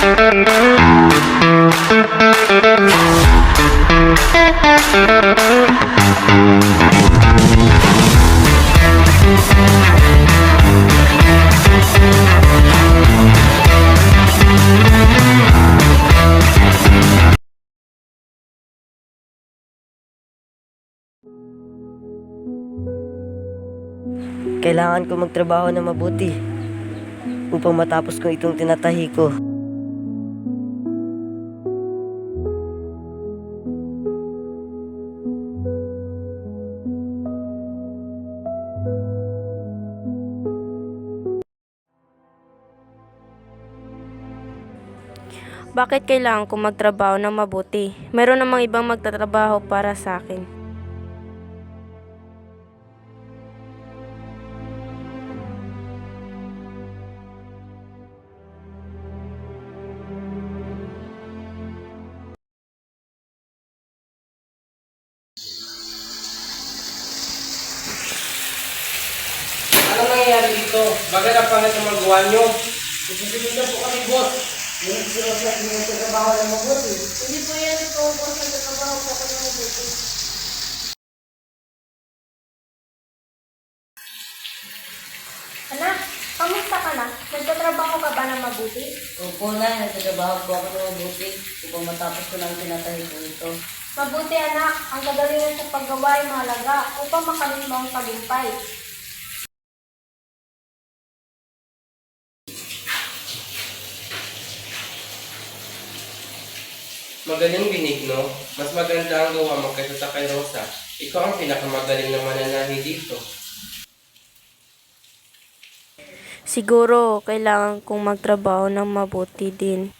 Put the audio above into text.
Kailangan ko magtrabaho na mabuti upang matapos ko itong tinatahi ko. Bakit kailangan ko magtrabaho ng mabuti? Meron namang ibang magtatrabaho para sa akin. Ano nangyayari dito? Bakit ang pangit ang magawa nyo? Susunod po kami, boss. Hindi sa mabuti. Po yan ito, boss. Nagtatrabaho po ako ng mabuti. Anak, kamusta ka na? Nagtatrabaho ka ba ng mabuti? Opo na, nagtatrabaho po ako na mabuti upang matapos ko lang tinatahi ko ito. Mabuti anak, ang kagalingan sa paggawa ay mahalaga upang makamit mo ang tagumpay. Magaling binigno. Mas maganda ang gawa mo kaysa sa kay Rosa. Ikaw ang pinakamagaling na mananahi dito. Siguro, kailangan kong magtrabaho ng mabuti din.